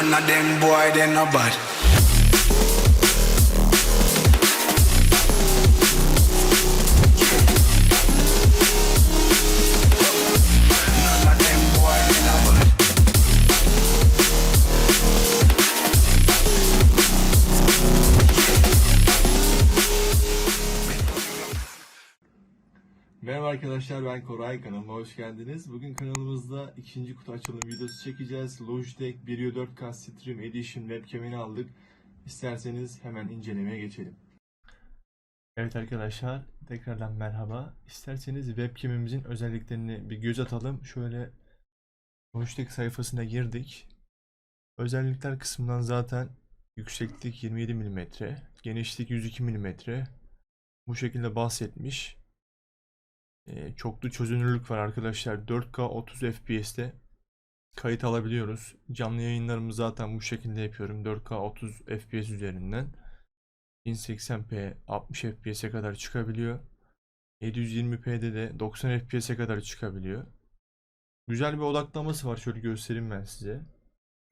None of them boy, they no bad. Merhaba arkadaşlar ben Koray kanalıma hoş geldiniz. Bugün kanalımızda ikinci kutu açılım videosu çekeceğiz. Logitech Brio 4K Stream Edition webcam'ini aldık. İsterseniz hemen incelemeye geçelim. Evet arkadaşlar tekrardan merhaba. İsterseniz webcam'imizin özelliklerini bir göz atalım. Şöyle Logitech sayfasına girdik. Özellikler kısmından zaten yükseklik 27 mm, genişlik 102 mm bu şekilde bahsetmiş. Ee, çoklu çözünürlük var arkadaşlar. 4K 30 FPS'te kayıt alabiliyoruz. Canlı yayınlarımı zaten bu şekilde yapıyorum. 4K 30 FPS üzerinden. 1080p 60 FPS'e kadar çıkabiliyor. 720p'de de 90 FPS'e kadar çıkabiliyor. Güzel bir odaklaması var. Şöyle göstereyim ben size.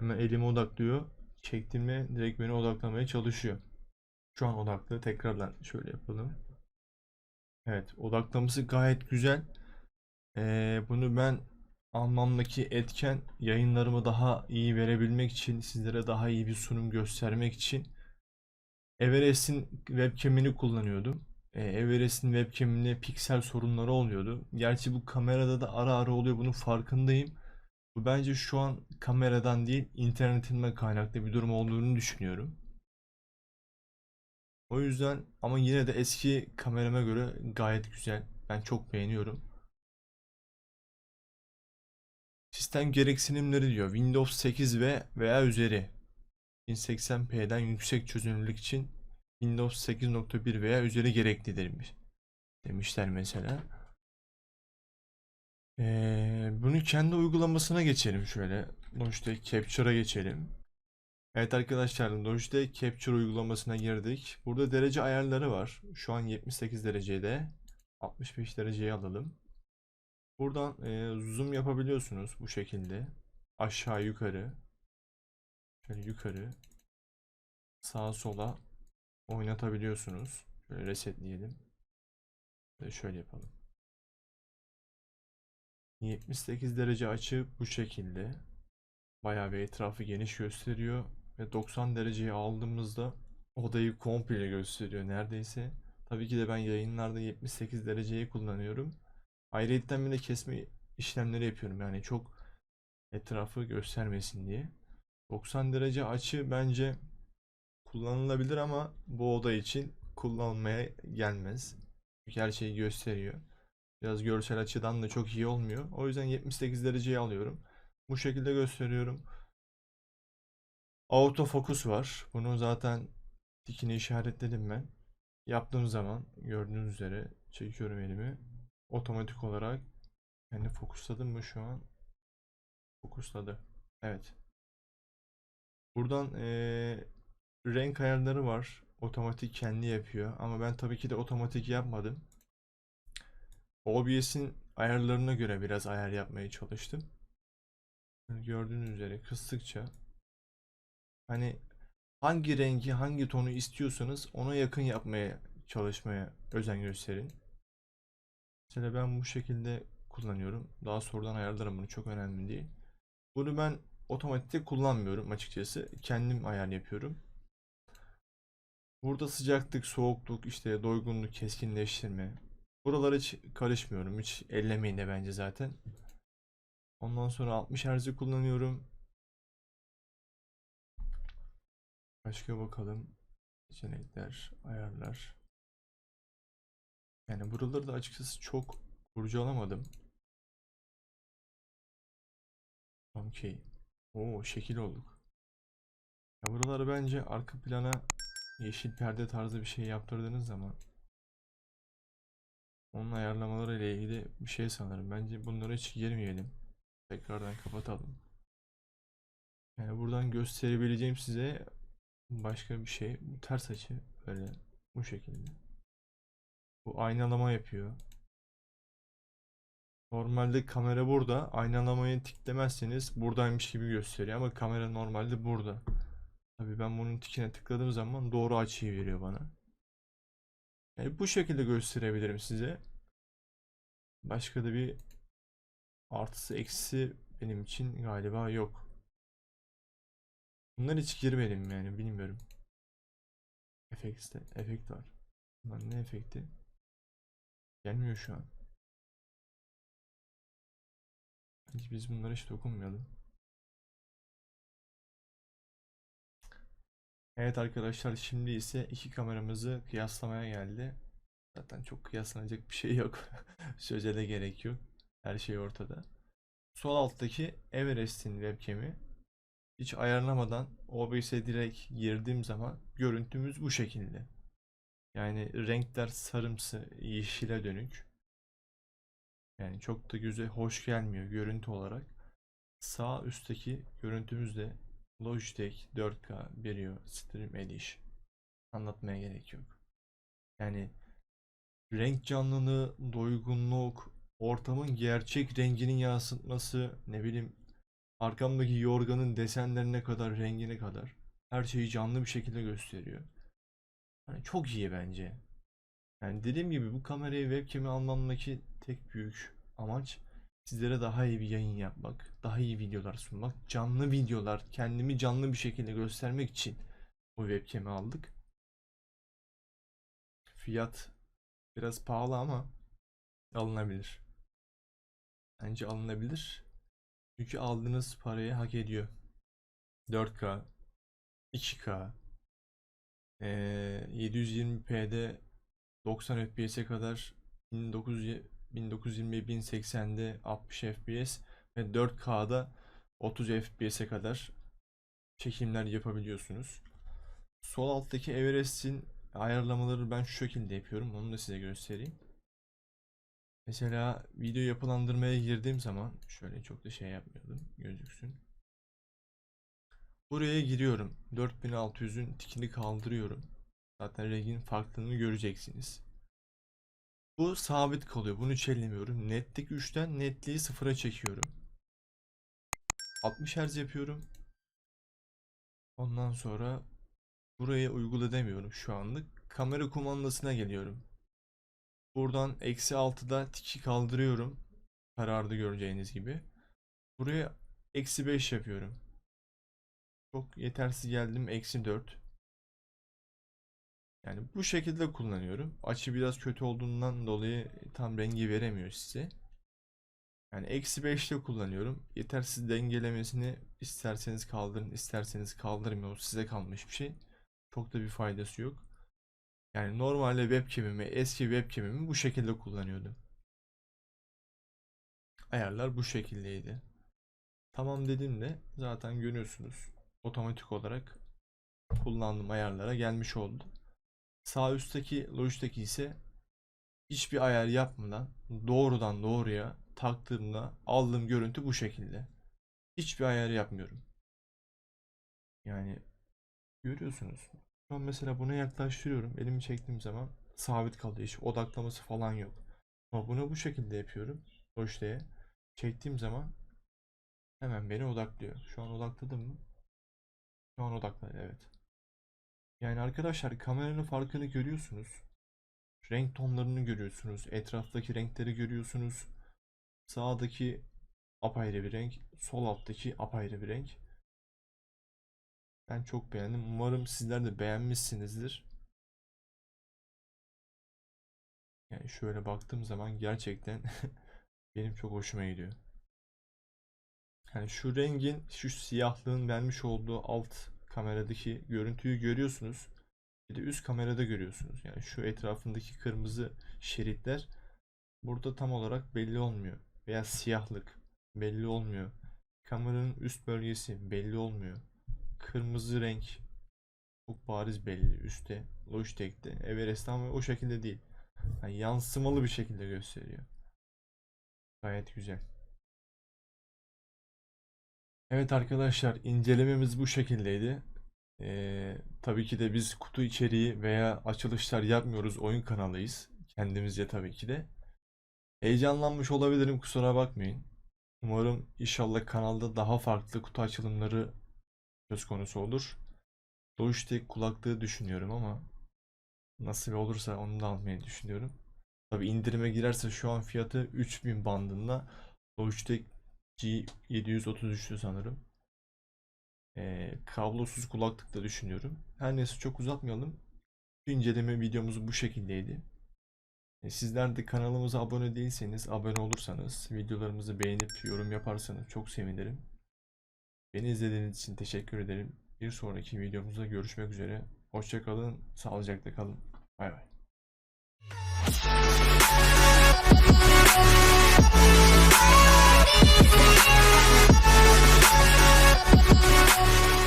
Hemen elime odaklıyor. Çektiğimde direkt beni odaklamaya çalışıyor. Şu an odaklı. Tekrardan şöyle yapalım. Evet, odaklaması gayet güzel. Ee, bunu ben almamdaki etken yayınlarımı daha iyi verebilmek için, sizlere daha iyi bir sunum göstermek için Everest'in webcam'ini kullanıyordum. Ee, Everest'in webcam'inde piksel sorunları oluyordu. Gerçi bu kamerada da ara ara oluyor, bunun farkındayım. Bu bence şu an kameradan değil, internetimden kaynaklı bir durum olduğunu düşünüyorum. O yüzden ama yine de eski kamerama göre gayet güzel. Ben çok beğeniyorum. Sistem gereksinimleri diyor. Windows 8 ve veya üzeri. 1080p'den yüksek çözünürlük için Windows 8.1 veya üzeri gereklidirmiş. Demişler mesela. Ee, bunu kendi uygulamasına geçelim şöyle. Logitech Capture'a geçelim. Evet arkadaşlar Logitech Capture uygulamasına girdik. Burada derece ayarları var. Şu an 78 derecede. 65 dereceye alalım. Buradan e, zoom yapabiliyorsunuz bu şekilde. Aşağı yukarı. Şöyle yukarı. Sağa sola oynatabiliyorsunuz. Şöyle resetleyelim. Ve şöyle yapalım. 78 derece açı bu şekilde. Bayağı bir etrafı geniş gösteriyor. Ve 90 dereceye aldığımızda odayı komple gösteriyor neredeyse. Tabii ki de ben yayınlarda 78 dereceyi kullanıyorum. Ayrıyetten bir de kesme işlemleri yapıyorum. Yani çok etrafı göstermesin diye. 90 derece açı bence kullanılabilir ama bu oda için kullanılmaya gelmez. Çünkü her şeyi gösteriyor. Biraz görsel açıdan da çok iyi olmuyor. O yüzden 78 dereceyi alıyorum. Bu şekilde gösteriyorum. Autofocus var. Bunu zaten dikine işaretledim ben. Yaptığım zaman gördüğünüz üzere çekiyorum elimi. Otomatik olarak kendi fokusladım mı şu an? Fokusladı. Evet. Buradan eee, renk ayarları var. Otomatik kendi yapıyor. Ama ben tabii ki de otomatik yapmadım. OBS'in ayarlarına göre biraz ayar yapmaya çalıştım. Gördüğünüz üzere kıstıkça hani hangi rengi hangi tonu istiyorsanız ona yakın yapmaya çalışmaya özen gösterin. Mesela ben bu şekilde kullanıyorum. Daha sonradan ayarlarım bunu çok önemli değil. Bunu ben otomatikte kullanmıyorum açıkçası. Kendim ayar yapıyorum. Burada sıcaklık, soğukluk, işte doygunluk, keskinleştirme. Buralara hiç karışmıyorum. Hiç ellemeyin de bence zaten. Ondan sonra 60 Hz'i kullanıyorum. Başka bakalım. Seçenekler, ayarlar. Yani buraları da açıkçası çok kurcalamadım. Okey. Oo şekil olduk. Ya buraları bence arka plana yeşil perde tarzı bir şey yaptırdığınız zaman onun ayarlamaları ile ilgili bir şey sanırım. Bence bunlara hiç girmeyelim. Tekrardan kapatalım. Yani buradan gösterebileceğim size başka bir şey. Bu ters açı böyle bu şekilde. Bu aynalama yapıyor. Normalde kamera burada. Aynalamayı tiklemezseniz buradaymış gibi gösteriyor ama kamera normalde burada. Tabii ben bunun tikine tıkladığım zaman doğru açıyı veriyor bana. Yani bu şekilde gösterebilirim size. Başka da bir artısı eksisi benim için galiba yok. Bunlar hiç girmedim yani bilmiyorum. Efekte, efekt var. Bunlar ne efekti? Gelmiyor şu an. Bence biz bunlara hiç dokunmayalım. Evet arkadaşlar şimdi ise iki kameramızı kıyaslamaya geldi. Zaten çok kıyaslanacak bir şey yok. Söze de gerek yok. Her şey ortada. Sol alttaki Everest'in webcam'i hiç ayarlamadan OBS'e direkt girdiğim zaman görüntümüz bu şekilde. Yani renkler sarımsı, yeşile dönük. Yani çok da göze hoş gelmiyor görüntü olarak. Sağ üstteki görüntümüz de Logitech 4K Brio Stream Edition. Anlatmaya gerek yok. Yani renk canlılığı, doygunluk, ortamın gerçek renginin yansıtması, ne bileyim arkamdaki yorganın desenlerine kadar, rengine kadar her şeyi canlı bir şekilde gösteriyor. Yani çok iyi bence. Yani dediğim gibi bu kamerayı webcam'i almamdaki tek büyük amaç sizlere daha iyi bir yayın yapmak, daha iyi videolar sunmak, canlı videolar, kendimi canlı bir şekilde göstermek için bu webcam'i aldık. Fiyat biraz pahalı ama alınabilir. Bence alınabilir. Çünkü aldığınız parayı hak ediyor. 4K, 2K, eee, 720p'de 90 FPS'e kadar 1900 1920 1080'de 60 FPS ve 4K'da 30 FPS'e kadar çekimler yapabiliyorsunuz. Sol alttaki Everest'in ayarlamaları ben şu şekilde yapıyorum. Onu da size göstereyim. Mesela video yapılandırmaya girdiğim zaman şöyle çok da şey yapmıyordum gözüksün. Buraya giriyorum. 4600'ün tikini kaldırıyorum. Zaten rengin farklılığını göreceksiniz. Bu sabit kalıyor. Bunu hiç ellemiyorum. Netlik 3'ten netliği 0'a çekiyorum. 60 Hz yapıyorum. Ondan sonra buraya uygula demiyorum şu anlık. Kamera kumandasına geliyorum. Buradan eksi 6'da tiki kaldırıyorum. Karardı göreceğiniz gibi. Buraya eksi 5 yapıyorum. Çok yetersiz geldim. Eksi 4. Yani bu şekilde kullanıyorum. Açı biraz kötü olduğundan dolayı tam rengi veremiyor size. Yani eksi 5'te kullanıyorum. Yetersiz dengelemesini isterseniz kaldırın, isterseniz kaldırmayın. O size kalmış bir şey. Çok da bir faydası yok. Yani normalde webcam'imi, eski webcam'imi bu şekilde kullanıyordum. Ayarlar bu şekildeydi. Tamam dediğimde zaten görüyorsunuz. Otomatik olarak kullandığım ayarlara gelmiş oldu. Sağ üstteki Logitech ise hiçbir ayar yapmadan doğrudan doğruya taktığımda aldığım görüntü bu şekilde. Hiçbir ayar yapmıyorum. Yani görüyorsunuz. An mesela buna yaklaştırıyorum. Elimi çektiğim zaman sabit kalıyor. Hiç odaklaması falan yok. Ama bunu bu şekilde yapıyorum. Logitech'e. Çektiğim zaman hemen beni odaklıyor. Şu an odakladım mı? Şu an odakladı evet. Yani arkadaşlar kameranın farkını görüyorsunuz. Renk tonlarını görüyorsunuz. Etraftaki renkleri görüyorsunuz. Sağdaki apayrı bir renk. Sol alttaki apayrı bir renk. Ben çok beğendim. Umarım sizler de beğenmişsinizdir. Yani şöyle baktığım zaman gerçekten benim çok hoşuma gidiyor. Yani şu rengin, şu siyahlığın vermiş olduğu alt kameradaki görüntüyü görüyorsunuz. Bir de üst kamerada görüyorsunuz. Yani şu etrafındaki kırmızı şeritler burada tam olarak belli olmuyor. Veya siyahlık belli olmuyor. Kameranın üst bölgesi belli olmuyor. Kırmızı renk çok bariz belli üstte. Logitech'te. Everest'te ama o şekilde değil. Yani yansımalı bir şekilde gösteriyor. Gayet güzel. Evet arkadaşlar incelememiz bu şekildeydi. Ee, tabii ki de biz kutu içeriği veya açılışlar yapmıyoruz. Oyun kanalıyız. Kendimizce tabii ki de. Heyecanlanmış olabilirim kusura bakmayın. Umarım inşallah kanalda daha farklı kutu açılımları söz konusu olur. Logitech kulaklığı düşünüyorum ama nasıl olursa onu da almayı düşünüyorum. Tabii indirime girerse şu an fiyatı 3000 bandında. Logitech G733'tü sanırım. Ee, kablosuz kulaklık da düşünüyorum. Her neyse çok uzatmayalım. İnceleme videomuz bu şekildeydi. E, Sizler de kanalımıza abone değilseniz abone olursanız, videolarımızı beğenip yorum yaparsanız çok sevinirim. Beni izlediğiniz için teşekkür ederim. Bir sonraki videomuzda görüşmek üzere. Hoşçakalın, sağlıcakla kalın. Bay bay. We'll be right back.